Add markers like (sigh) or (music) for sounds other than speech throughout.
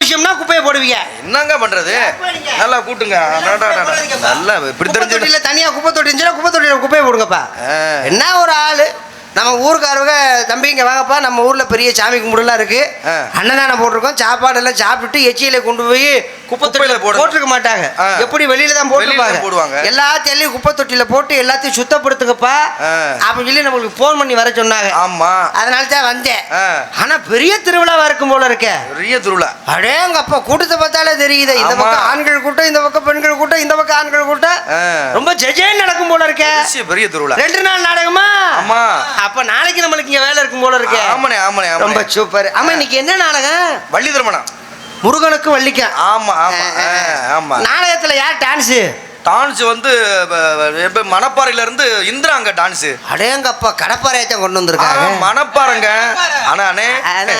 விஷயம்னா குப்பையை போடுவீங்க. என்னங்க பண்றது? நல்லா கூட்டுங்க. நல்லா இப்படி தெரிஞ்சு தனியா குப்பை தொட்டி இருந்துச்சுன்னா குப்பை தொட்டியில குப்பையை போடுங்கப்பா. என்ன ஒரு ஆளு? நம்ம ஊருக்காரவங்க தம்பி இங்க வாங்கப்பா நம்ம ஊர்ல பெரிய சாமி கும்பிடுலாம் இருக்கு ஆ. அன்னதானம் போட்டிருக்கோம் சாப்பாடு எல்லாம் சாப்பிட்டு எச்சியில கொண்டு போய் குப்பை குப்பையில தொட்டியில போடுங்க. போட்டிருக்க மாட்டாங்க. எப்படி வெளியில தான் போட்டுருப்பாங்க போடுவாங்க. எல்லாத்தையும் குப்பை தொட்டியில போட்டு எல்லாத்தையும் சுத்தப்படுத்துங்கப்பா. அப்படின்னு சொல்லி நம்மளுக்கு ஃபோன் பண்ணி வர சொன்னாங்க ஆமா அதனால தான் வந்தேன் ஆ. ஆனா பெரிய திருவிழாவா இருக்கும் போல இருக்கே பெரிய திருவிழா அடேங்கப்பா கூட்டத்தை பார்த்தாலே தெரியுது இந்த. பக்கம் ஆண்கள் கூட்டம் இந்த பக்கம் பெண்கள் கூட்டம் இந்த பக்கம் ஆண்கள் கூட்டம். ரொம்ப ஜெஜேன்னு நடக்கும் போல இருக்கே பெரிய திருவிழா ரெண்டு நாள் நாடகமா ஆமா. அப்ப நாளைக்கு நம்மளுக்கு இங்க வேலை இருக்கும் போல இருக்கே. ஆமாண்ணே ஆமாண்ணே ரொம்ப சூப்பர். ஆமா இன்னைக்கு என்ன நாடகம் வள்ளி திருமணம் முருகனுக்கு வள்ளிக்கும். ஆமா ஆமா ஆமா. நாடகத்துல யார் டான்ஸ் டான்ஸ் வந்து ப- ப- எப்ப மணப்பாறையில இருந்து இந்திரா அங்க டான்ஸ். அடேங்கப்பா கடப்பாறையத்தான் கொண்டு வந்திருக்காங்க. மணப்பாறைங்க. ஆனா அண்ணே அண்ணே.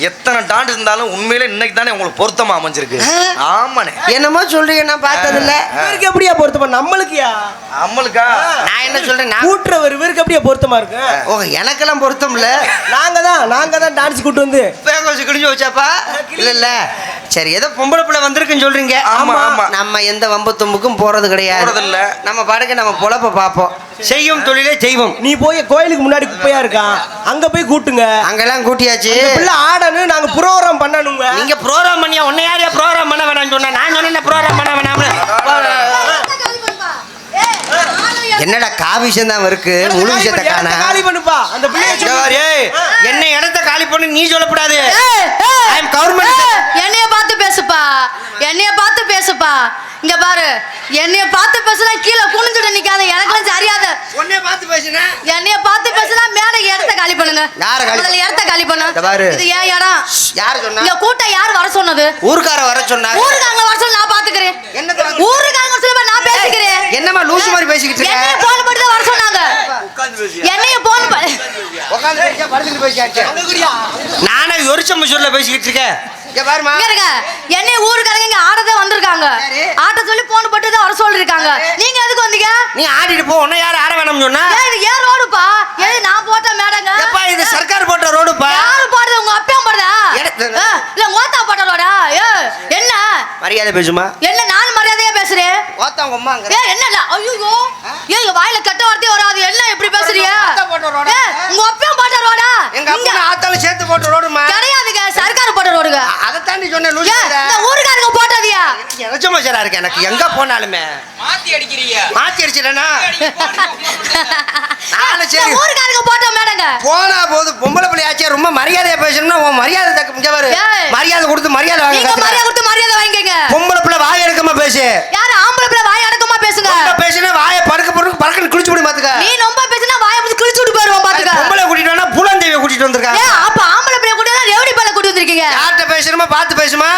எத்தனை டான்ஸ் இருந்தாலும் உண்மையிலே இன்னைக்கு தானே உங்களுக்கு பொருத்தமா அமைஞ்சிருக்கு. ஆமாண்ணே. என்னமோ சொல்றீங்க நான் பார்த்ததில்ல. இவருக்கு எப்படியா பொருத்தமா? நம்மளுக்குயா? அம்மளுக்கா நான் என்ன சொல்றேன் நான் கூட்டுறவர் இவருக்கு எப்படியா பொருத்தமா இருக்கு? ஓ எனக்கெல்லாம் பொருத்தம் இல்ல நாங்க தான் நாங்க தான் டான்ஸ் கூட்டு வந்து. பேங்கோசி கிழிஞ்சு வச்சாப்பா? இல்ல இல்ல. சரி ஏதோ பொம்பளை பிள்ளை வந்திருக்குன்னு சொல்றீங்க. ஆமா, ஆமா. நம்ம எந்த வம்பு தும்புக்கும் போறது கிடையாது. போறதில்ல. நம்ம பாடுக்க நம்ம பொழப்ப பார்ப்போம் செய்யும் தொழிலே செய்வோம். நீ போய் கோயிலுக்கு முன்னாடி குப்பையா இருக்கான் அங்க போய் கூட்டுங்க. அங்கெல்லாம் கூட்டியாச்சு. இந்த பிள்ளை ஆடணும் நாங்க ப்ரோகிராம் பண்ணணுங்க. நீங்க ப்ரோகிராம் பண்ணியா? உன்னை யாரையா ப்ரோகிராம் பண்ண வேணாம்னு சொன்னா? நான் சொன்னேன் ப்ரோகிராம் பண்ண வேணாம்னு. என்னடா காவிஷம் தான் இருக்கு? முழு விஷயத்தை காணா? காலி பண்ணுப்பா? அந்த பிள்ளைய என்ன இடத்த காலி பண்ணு நீ சொல்லக்கூடாது. ஏய், என்னைய பார்த்து பேசுப்பா. என்னைய பார்த்து பேசுப்பா. இங்க பாரு. என்னைய பார்த்து பேசுனா கீழே குனிஞ்சுட்டு நிக்காத. எனக்குலாம் சரியாத உன்னைய பார்த்து பேசுனா? என்னைய பார்த்து பேசுனா மேடை இடத்த காலி பண்ணுங்க. யாரை காலி- முதல்ல இடத்த காலி பண்ணு. பாரு. இது ஏன் இடம்? யார் சொன்னா? இங்க கூட்டம் யார் வர சொன்னது? ஊர்க்கார வர சொன்னாங்க ஊருக்காரங்க வர சொல்லி நான் பாத்துக்கிறேன். வர- ஊருக்காரங்க சொல்லி என்னம்மா லூசு மாதிரி பேசிக்கிட்டு இருக்க? என்னைய போன் பண்ணி தான் வர சொன்னாங்க. என்னைய போன் பண்ணி உட்காந்து பேசியா? படுத்துட்டு பேசியாச்சு? நானே எரிச்ச மிஷூர்ல பேசிக்கிட்டு இருக்கேன். இங்க பாருமா இங்க இருங்க. என்னைய ஊருக்காரங்க இங்க ஆடதே வந்திருக்காங்க. ஆட்ட சொல்லி போன் போட்டு தான் வர சொல்லிருக்காங்க. நீங்க எதுக்கு வந்தீங்க? நீ ஆடிட்டு போ. உன்னை யாரும் ஆட வேணும்னு சொன்னா? ஏய், இது ஏன் ரோடுப்பா ஏய் நான் போட்ட மேடங்க. எப்பா இது சர்க்கார் போட்ட ரோடுப்பா யாரு போடுறது? உங்க எடு- ஏ, இல்ல ஓத்தா போட்ட ரோடா ஏ என்ன மரியாதை பேசுமா? என்ன நான் மரியாதையா பேசுறேன்? ஓத்தா உங்க அம்மா அங்க ஏ என்ன இல்ல ஐயோ ஏய் வாயில கெட்ட வார்த்தையே வராது. என்ன இப்படி பேசுறீங்க ஓத்தா போட்ட ரோடா? உங்க அப்பையும் போட்ட ரோடா? எங்க அப்பா ஆத்தாலும் சேர்த்து போட்ட ரோடுமா? கிடையாதுங்க. சர்க்கார் போட்ட ரோடுங்க. அதை தாண்டி சொன்னேன் லூசு இறைச்ச மச்சரா இருக்கு? எனக்கு எங்க போனாலுமே. மாத்தி அடிக்கிறீங்க மாத்தி சரி. ஊருக்காரங்க மேடங்க. போனா போது பொம்பளை பிள்ளையாச்சே ரொம்ப மரியாதையா பேசணும்னா உன் மரியாதை தக்க இங்க பாரு. ஏய். மரியாதை கொடுத்து மரியாதை வாங்க மரியாதை. கொடுத்து மரியாதை வாங்கிக்கங்க. பொம்பளை பிள்ளை வாய் எடுக்காம பேசு. யாரு ஆம்பளை பிள்ளை வாய் அடக்கமா பேசுங்க. ரொம்ப பேசுனா வாயை பறக்க பறக்க பறக்கன்னு குளிச்சு விடு பாத்துக்க. நீ ரொம்ப பேசினா வாயை பிடிச்சு கிழிச்சு விட்டு போயிருவோம் பாத்துக்க. பொம்பளை கூட்டிட்டு வேணா புலந்தேவிய கூட்டிட்டு வந்திருக்காங்க அப்ப ஆம்பளை பிள்ளை கூட ரெவடி பிள்ளை கூட்டி வந்திருக்கீங்க. பேசணுமா? பார்த்து பேசுமா?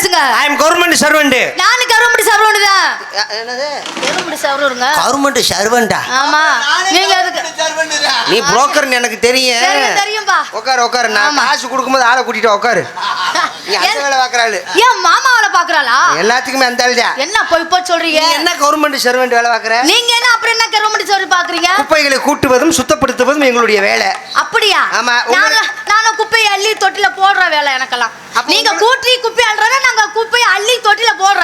பேசுங்க. ஐ எம் கவர்மெண்ட் சர்வெண்ட் நானு கரும்புடி சவரோடு தான் என்னது? கரும்புடி சவரோடுங்க கவர்மெண்ட் சர்வெண்டா ஆமா. நீங்க அதுக்கு நீ புரோக்கர்னு எனக்கு தெரியும். தெரியும் தெரியும்பா. உட்காரு உட்காரு நான். காசு கொடுக்கும்போது ஆளை கூட்டிட்டு உட்காரு அந்த ஏன்- வேலை பார்க்கறாள் ஏன் மாமா வேலை பாக்குறாளா? எல்லாத்துக்குமே அந்த ஆள் என்ன போய் போய் சொல்றீங்க? என்ன கவர்மெண்ட் சர்வெண்ட் வேலை பார்க்கற நீங்க என்ன அப்புறம் என்ன கரும்புடி சவரி பாக்குறீங்க? குப்பைகளை கூட்டுவதும் சுத்தப்படுத்துவதும் எங்களுடைய வேலை. அப்படியா? ஆமா, நானும் குப்பையை அள்ளி தொட்டில போடுற வேலை எனக்கெல்லாம். நீங்க கூட்டி குப்பை அள்ளுறத நாங்க குப்பையை அள்ளி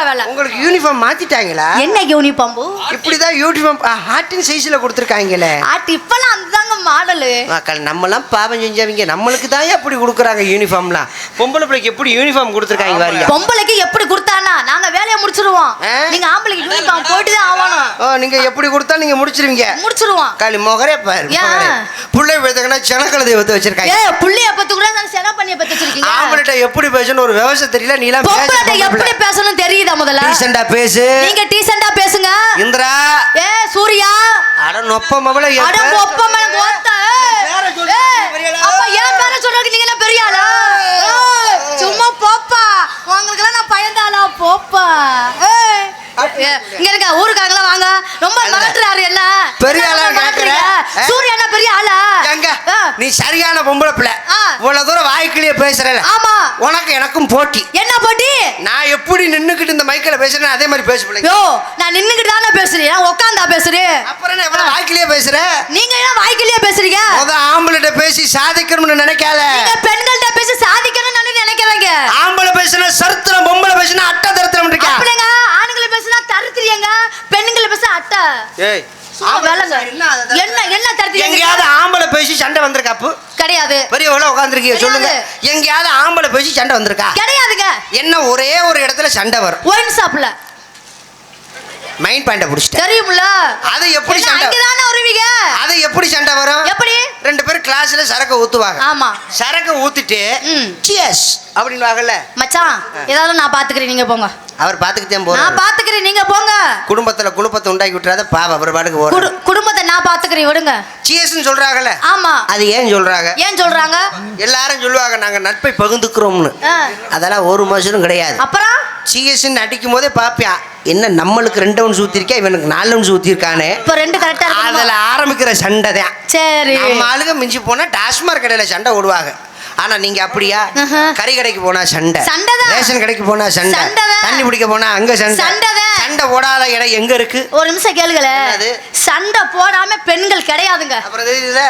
வேலை உங்களுக்கு யூனிஃபார்ம் மாத்திட்டாங்களா? என்ன யூனிஃபார்ம் இப்படிதான் யூனிஃபார்ம் ஹார்டின் சைஸ்ல கொடுத்துருக்காங்களே. ஆட்டு இப்பெல்லாம் அதுதாங்க மாடலு மக்கள் நம்மலாம் பாவம் செஞ்சவங்க. நம்மளுக்கு தான் எப்படி கொடுக்குறாங்க யூனிஃபார்ம்லாம் பொம்பளை பிள்ளைக்கு எப்படி யூனிஃபார்ம் கொடுத்துருக்காங்க வாரியா பொம்பளைக்கு எப்படி கொடுத்தானா? நாங்க வேலையை முடிச்சிருவோம்? நீங்க ஆம்பளைக்கு யூனிஃபார்ம் போட்டு தான் ஆகணும். ஓ நீங்க எப்படி கொடுத்தா நீங்க முடிச்சிருவீங்க? முடிச்சிருவோம். காலி மொகரே பாரு. புள்ளை பேத்துக்கனா சனக்கல தெய்வத்தை வச்சிருக்காங்க. ஏ புள்ளைய பத்து கூட நான் சென பண்ணிய பத்து வச்சிருக்கீங்க? ஆம்பளைட்ட எப்படி பேசணும் ஒரு விவசாயம் தெரியல நீலாம் எப்படி பேசணும் தெரியுதா? முதல்ல. டீசெண்டா பேசு. நீங்க டீசெண்டா பேசுங்க. இந்திரா. ஏ சூர்யா. அட நொப்ப மவள அட ஒப்ப மேல கோத்த அப்ப ஏன் பேர சொல்றதுக்கு நீங்க என்ன பெரிய ஆளா? சும்மா போப்பா. உங்களுக்கெல்லாம் நான் பயந்தாளா போப்பா. இங்க இருக்க ஊருக்காரங்களா வாங்க. ரொம்ப அல்ல. மகட்டுறாரு என்ன? பெரிய ஆளா கேக்குற? சூர்யா என்ன பெரிய ஆளா? எங்க? நீ சரியான பொம்பளை பிள்ளை. இவ்வளவு தூரம் வாய்க்கிலேயே பேசுறல ஆமா. உனக்கு எனக்கும் போட்டி. என்ன போட்டி? நான் எப்படி நின்னுக்கிட்டு இந்த மைக்கில் பேசுறேன் அதே மாதிரி பேச பிள்ளைங்க யோ நான் நின்னுகிட்டு தானே பேசுறேன். உட்காந்தா பேசுறேன் அப்புறம் என்ன இவ்வளவு வாய்க்கிலேயே பேசுற? நீங்க என்ன வாய்க்கிலேயே பேசுறீங்க? முத ஆம்பளைட்ட பேசி சாதிக்கணும்னு நினைக்காத. நீங்க பெண்கள்ட்ட பேசி சாதிக்கணும்னு நினை- நினைக்கிறீங்க ஆம்பளை பேசுனா சரித்திரம் பொம்பளை பேசுனா அட்டை தரித்திரம் இருக்கா? அப்படிங்க ஆண்களை பேசினா தருத்திரியங்க. பெண்களை பேச அட்டை. ஏய் என்ன என்ன என்ன தருத்திரியங்க எங்கேயாவது ஆம்பளை பேசி சண்டை வந்திருக்காப்பு கிடையாது. பெரியவள உட்காந்துருக்கீங்க சொல்லுங்க. எங்கேயாவது ஆம்பளை பேசி சண்டை வந்திருக்கா? கிடையாதுங்க. என்ன ஒரே ஒரு இடத்துல சண்டை வரும். ஒயின் ஷாப்ல மைண்ட் பாயிண்ட புடிச்சிட்டேன். தெரியும்ல? அது எப்படி சண்டை அங்கதானே வருவீங்க? அது எப்படி சண்டை வரும்? எப்படி? ரெண்டு பேரும் கிளாஸ்ல சரக்கு ஊத்துவாங்க. ஆமா. சரக்கு ஊத்திட்டு ம். சியர்ஸ் அப்படின்வாங்கல்ல மச்சான் ஏதாவது நான் பாத்துக்கிறேன் நீங்க போங்க. அவர் பாத்துக்கிட்டே நான் போறாரு பாத்துக்கிறேன் நீங்க போங்க. குடும்பத்துல குழுப்பத்தை உண்டாக்கி விட்டுறாத பாவ அவர் பாட்டுக்கு போறாரு குடும்பத்தை நான் பாத்துக்கிறேன் விடுங்க. சியர்ஸ்னு சொல்றாங்கல்ல? ஆமா. அது ஏன் சொல்றாங்க? ஏன் சொல்றாங்க? எல்லாரும் சொல்லுவாங்க நாங்க நட்பை பகிர்ந்துக்கிறோம்னு. ஆ. அதெல்லாம் ஒரு மனுஷனும் கிடையாது. அப்புறம்? சிஎஸ்ன்னு அடிக்கும் போதே பாப்பியான் என்ன நம்மளுக்கு ரெண்டு ஒன்று ஊத்திருக்கா இவனுக்கு நாலு ஒன்று ஊத்திருக்கானே இப்ப ரெண்டு கரெக்டா அதுல ஆரம்பிக்கிற சண்டை தான். சரி. நம்ம ஆளுங்க மிஞ்சி போனா டாஸ்மாக் கடையில சண்டை ஓடுவாங்க. ஆனா நீங்க அப்படியா. கறி கடைக்கு போனா சண்டை. சண்டைதான். ரேஷன் கடைக்கு போனா சண்டை. தண்ணி பிடிக்க போனா அங்க சண்டை. சண்டை ஓடாத இடம் எங்க இருக்கு? ஒரு நிமிஷம் கேளுங்களே? சண்டை போடாம பெண்கள் கிடையாதுங்க.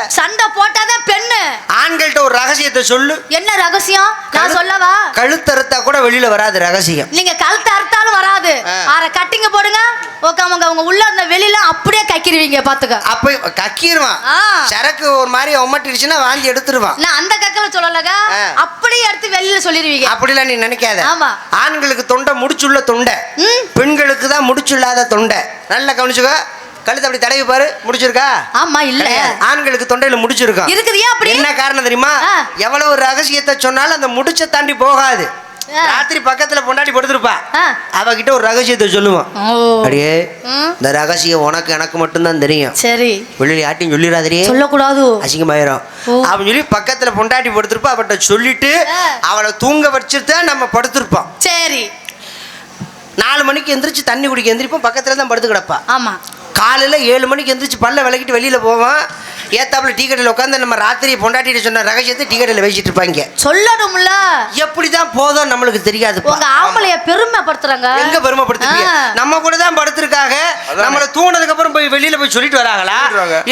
சண்டை போட்டாதான் பெண்ணு. ஆண்கள்ட்ட ஒரு ரகசியத்தை சொல்லு. என்ன ரகசியம்? நான் சொல்லவா? கழுத்தறுத்தா கூட வெளியில வராது ரகசியம். நீங்க கழுத்து அறுத்தாலும் வராது. ஆ. அரை கட்டிங்க போடுங்க. உட்காமங்க உங்க உள்ள இருந்த வெளியில அப்படியே கக்கிருவீங்க பாத்துக்க அப்ப கக்கிடுவான் ஆ. சரக்கு ஒரு மாதிரி உமட்டிடுச்சுன்னா வாந்தி எடுத்துருவான் நான் அந்த கக்கல சொல்லலங்க. அப்படியே எடுத்து வெளியில சொல்லிருவீங்க அப்படிலாம் நீ நினைக்காத ஆமா. ஆண்களுக்கு தொண்டை முடிச்சுள்ள தொண்டை ம். பெண்களுக்கு தான் முடிச்சுள்ளாத தொண்டை நல்லா கவனிச்சுக்கோ கழுத்து அப்படி தடவி பாரு முடிச்சிருக்கா ஆமா இல்ல. ஆண்களுக்கு தொண்டையில முடிச்சிருக்கோம் இருக்குது ஏன் அப்படி என்ன காரணம் தெரியுமா. எவ்வளவு ரகசியத்தை சொன்னாலும் அந்த முடிச்ச தாண்டி போகாது. ராத்திரி பக்கத்துல பொண்டாட்டி படுத்திருப்பா. அவகிட்ட ஒரு ரகசியத்தை சொல்லுவான். அடியே. இந்த ரகசியம் உனக்கு எனக்கு மட்டும்தான் தெரியும். சரி. வெளியில யார்ட்டையும் சொல்லிடாதே சொல்லக்கூடாது. அசிங்கமாயிரும். அவன் சொல்லி பக்கத்துல பொண்டாட்டி படுத்திருப்பா அவட்ட சொல்லிட்டு. அவளை தூங்க வச்சுட்டு நம்ம படுத்திருப்போம். சரி. நாலு மணிக்கு எந்திரிச்சு தண்ணி குடிக்க எந்திரிப்போம் பக்கத்துல தான் படுத்து கிடப்பா. ஆமா. காலையில ஏழு மணிக்கு எந்திரிச்சு பல்ல விளக்கிட்டு வெளியில போவான். ஏத்தாப்புல டீ கடையில் உட்காந்து நம்ம ராத்திரி பொண்டாட்டிட்டு சொன்ன ரகசியத்தை டீ கடையில் வச்சுட்டு இருப்பாங்க. சொல்லணும்ல. எப்படிதான் போதும் நம்மளுக்கு தெரியாது உங்க ஆம்பளைய பெருமைப்படுத்துறாங்க. எங்க பெருமைப்படுத்துறீங்க. நம்ம கூட தான் படுத்திருக்காங்க. நம்மள தூணதுக்கு அப்புறம் போய் வெளியில போய் சொல்லிட்டு வராங்களா.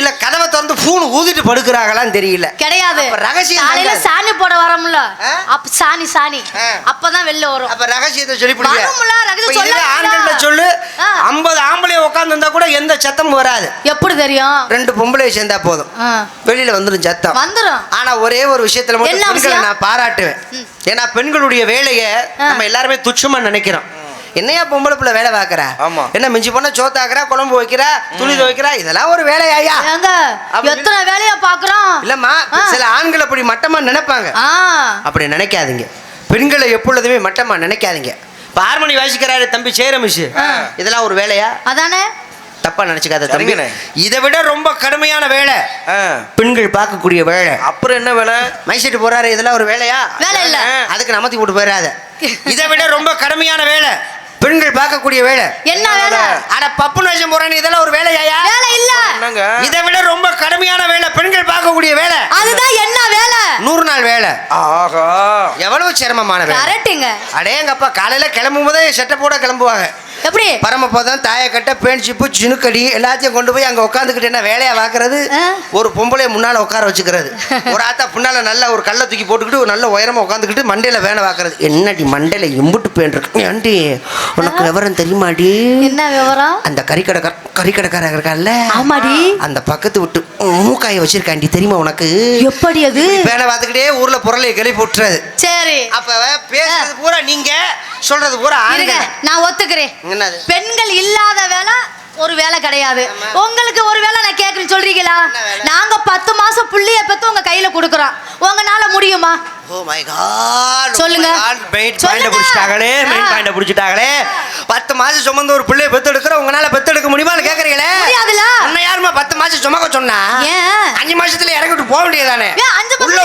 இல்ல கதவை திறந்து பூன் ஊதிட்டு படுக்கிறாங்களான்னு தெரியல. கிடையாது. ரகசியம் காலையில. சாணி போட வரோம்ல? அப்ப சாணி சாணி. அப்பதான் வெளில வரும். அப்ப ரகசியத்தை சொல்லி. ஆண்கள்ட்ட சொல்லு. ஐம்பது ஆம்பளைய உட்கார்ந்து இருந்தா கூட எந்த சத்தமும் வராது. எப்படி தெரியும்? ரெண்டு பொம்பளைய சேர்ந்தா போதும். ஆ. வெளியில வந்துடும் சத்தம். வந்துரும். ஆனா ஒரே ஒரு விஷயத்துல மட்டும் பெண்களை? நான் பாராட்டுவேன். ஏன்னா பெண்களுடைய வேலையை. நம்ம எல்லாருமே துச்சமா நினைக்கிறோம். என்னையா பொம்பளை பிள்ளை வேலை பார்க்கறா? ஆமா. என்ன மிஞ்சி போனா சோத்தாக்குறா குழம்பு வைக்கிறா துணி துவைக்கிறா? இதெல்லாம் ஒரு வேலையாயா எத்தனை வேலைய பாக்குறோம் இல்லம்மா. சில ஆண்கள் அப்படி மட்டமா நினைப்பாங்க. ஆ. அப்படி நினைக்காதீங்க. பெண்களை எப்பொழுதுமே மட்டமா நினைக்காதீங்க. இப்ப ஹார்மோனி வாசிக்கிறாரு தம்பி சேரமிஷ். இதெல்லாம் ஒரு வேலையா? அதானே? தப்பா நினைச்சுக்காத தம்பி. இதை விட ரொம்ப கடுமையான வேலை. ஆ. பெண்கள் பார்க்கக்கூடிய வேலை. அப்புறம் என்ன வேலை? மைசெட்டு போறாரு இதெல்லாம் ஒரு வேலையா? வேலை இல்ல. அதுக்கு நமத்தி போட்டு போயிடாத (laughs) இதை விட ரொம்ப கடுமையான வேலை. பெண்கள் பார்க்கக்கூடிய வேலை. என்ன வேலை? அட பப்பு வேஷம் போறானு இதெல்லாம் ஒரு வேலையாயா? வேலை இல்ல. இதை விட ரொம்ப கடுமையான வேலை பெண்கள் பார்க்கக்கூடிய வேலை. அதுதான் என்ன வேலை? நூறு நாள் வேலை. ஆஹா. எவ்வளவு சிரமமான வேலை. கரெக்டுங்க. அடேங்கப்பா காலையில கிளம்பும் போதே செட்டப்போட கிளம்புவாங்க. எப்படி? பரமபதம் தாயக்கட்டை பேண்ட் சிப்பு சினுக்கடி எல்லாத்தையும் கொண்டு போய் அங்க உட்காந்துக்கிட்டு என்ன வேலையா பாக்குறது? ஆ. ஒரு பொம்பளைய முன்னால உட்கார வச்சுக்கிறது. (laughs) ஒரு ஆத்தா பின்னால நல்ல ஒரு கல்லை தூக்கி போட்டுக்கிட்டு ஒரு நல்ல உயரமா உட்காந்துக்கிட்டு மண்டையில வேலை பாக்குறது. என்னடி மண்டையில இம்புட்டு பேன் இருக்கு? ஏண்டி உனக்கு விவரம் தெரியுமாடி? என்ன விவரம்? அந்த கறிக்கடைக்கார கறிக்கடைக்காரர் இருக்கான்ல ஆமாடி. அந்த பக்கத்து விட்டு மூக்காய வச்சிருக்காண்டி தெரியுமா உனக்கு? எப்படி அது? பேனை பார்த்துக்கிட்டே ஊர்ல பொருளை கிளப்பி விட்டுறது சரி. அப்ப பேசுறது பூரா நீங்க சொல்றது பூரா ஆண்கள். நான் ஒத்துக்கிறேன். என்னது? பெண்கள் இல்லாத வேலை ஒரு வேலை கிடையாது. உங்களுக்கு ஒரு வேலை நான் கேக்குறேன் சொல்றீங்களா? நாங்க பத்து மாசம் புள்ளைய பெத்து உங்க கையில கொடுக்குறோம். உங்களால முடியுமா? காட் சொல்லுங்க. மெயின் சொல்லுங்க. புடிச்சிட்டாங்களே மெயின். பாயிண்ட புடிச்சிட்டாங்களே. பத்து மாசம் சுமந்து ஒரு பிள்ளைய பெத்தெடுக்கிற உங்களால பெத்தெடுக்க முடியுமான்னு கேக்குறீங்களே? உன்னை யாருமா பத்து மாசம் சுமக்க சொன்னா? அஞ்சு மாசத்துல இறக்கி விட்டு போக வேண்டியதானே உள்ள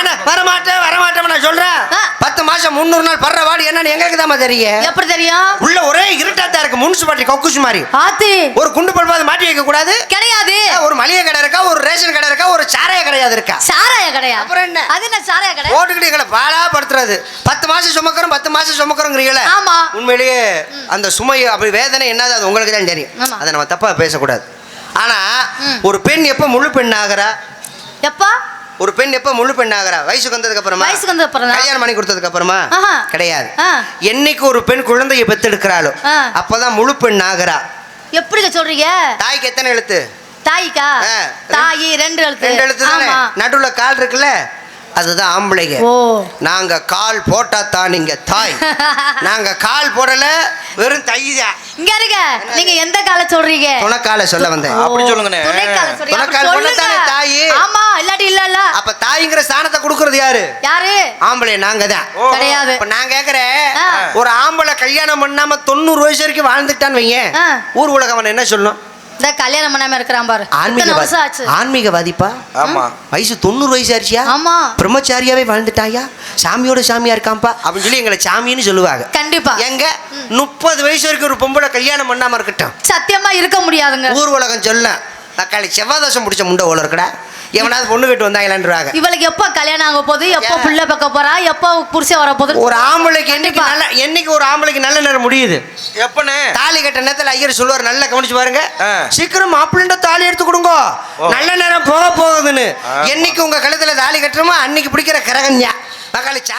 என்ன வரமாட்டேன் வரமாட்டேன் நான் சொல்றேன். பத்து மாசம் முந்நூறு நாள் படுற வாடி என்னன்னு எங்களுக்கு தான் தெரியும். எப்படி தெரியும்? உள்ள ஒரே இருட்டாத்தான் இருக்கு முனிசிபாலிட்டி கக்குசு மாதிரி. ஆத்தி. ஒரு குண்டு பல்பாது மாட்டி வைக்க கூடாது. கிடையாது. ஒரு மளிகை கடை இருக்கா ஒரு ரேஷன் கடை இருக்கா ஒரு சாராய கடையாது இருக்கா? சாராய கடையா? அப்புறம் என்ன? அது என்ன சாராய கடை? போட்டுக்கிட்டு எங்களை பாலா படுத்துறது பத்து மாசம் சுமக்கிறோம் பத்து மாசம் சுமக்கிறோங்கிறீங்களே? ஆமா. உண்மையிலேயே அந்த சுமை அப்படி வேதனை என்னது அது உங்களுக்கு தான் தெரியும். அதை நம்ம தப்பா பேசக்கூடாது. ஆனா ம். ஒரு பெண் எப்ப முழு பெண் ஆகிறா? எப்பா? ஒரு பெண் எப்ப முழு பெண் ஆகிறா? வயசுக்கு வந்ததுக்கு அப்புறமா வயசுக்கு வந்ததுக்கு அப்புறம். கல்யாணம் பண்ணி கொடுத்ததுக்கு அப்புறமா. கிடையாது. என்னைக்கு ஒரு பெண் குழந்தையை பெத்தெடுக்கிறாளோ. அப்பதான் முழு பெண் ஆகிறா. எப்படிங்க சொல்றீங்க? தாய்க்கு எத்தனை எழுத்து? தாய்க்கா. தாயி ரெண்டு எழுத்து. ரெண்டு எழுத்து தானே நடுவுல கால் இருக்குல்ல? அதுதான் ஆம்பளைங்க. ஓ. நாங்க கால் போட்டா தான் நீங்க தாய். (laughs) நாங்க கால் போடல வெறும் தைதான் இங்க இருங்க. நீங்க எந்த கால சொல்றீங்க? துணக்கால சொல்ல வந்தேன். அப்படி சொல்லுங்கண்ணே. துணைக்கால சொல்லுங்க. போட்டா தானே தாயி. ஆமா இல்லாட்டி இல்ல இல்ல. அப்ப தாய்ங்கிற ஸ்தானத்தை கொடுக்கறது யாரு? யாரு? ஆம்பளை நாங்க தான். கிடையாது. இப்ப நான் கேக்குறேன். ஒரு ஆம்பளை கல்யாணம் பண்ணாம தொண்ணூறு வயசு வரைக்கும் வாழ்ந்துட்டான்னு வைங்க. ஊர் உலகம் அவன் என்ன சொல்லும்? இந்த கல்யாணம் பண்ணாம இருக்கிறான் பாரு. ஆன்மீக ஆச்சு. ஆன்மீகவாதிப்பா? ஆமா. வயசு தொண்ணூறு வயசு ஆச்சியா ஆமா. பிரம்மச்சாரியாவே வாழ்ந்துட்டாயா? சாமியோட சாமியா இருக்காம்பா அப்படின்னு சொல்லி எங்களை சாமின்னு சொல்லுவாங்க. கண்டிப்பா. எங்க? முப்பது வயசு வரைக்கும் ஒரு பொம்பளை கல்யாணம் பண்ணாம இருக்கட்டும். சத்தியமா இருக்க முடியாதுங்க. ஊர் உலகம் சொல்ல தக்காளி செவ்வாய் தோசம் பிடிச்ச முண்டை ஓல இருக்கடா. எவனாவது பொண்ணு கட்டு வந்தாங்களான்றாங்க இவளுக்கு எப்ப கல்யாணம் ஆக போகுது? எப்போ? புள்ள பக்க போறா? எப்போ புருஷன் வர போகுது ஒரு ஆம்பளைக்கு என்னைக்கு. நல்ல என்னைக்கு ஒரு ஆம்பளைக்கு நல்ல நேரம் முடியுது? எப்பண்ணே? தாலி கட்ட நேரத்துல ஐயர் சொல்லுவார் நல்லா கவனிச்சு பாருங்க. சீக்கிரம் மாப்பிள்ளை தாலி எடுத்து கொடுங்க. நல்ல நேரம் போக போகுதுன்னு. என்னைக்கு உங்க கழுத்துல தாலி கட்டுறோமோ அன்னைக்கு பிடிக்கிற கரகன்யா. மக்காளி சா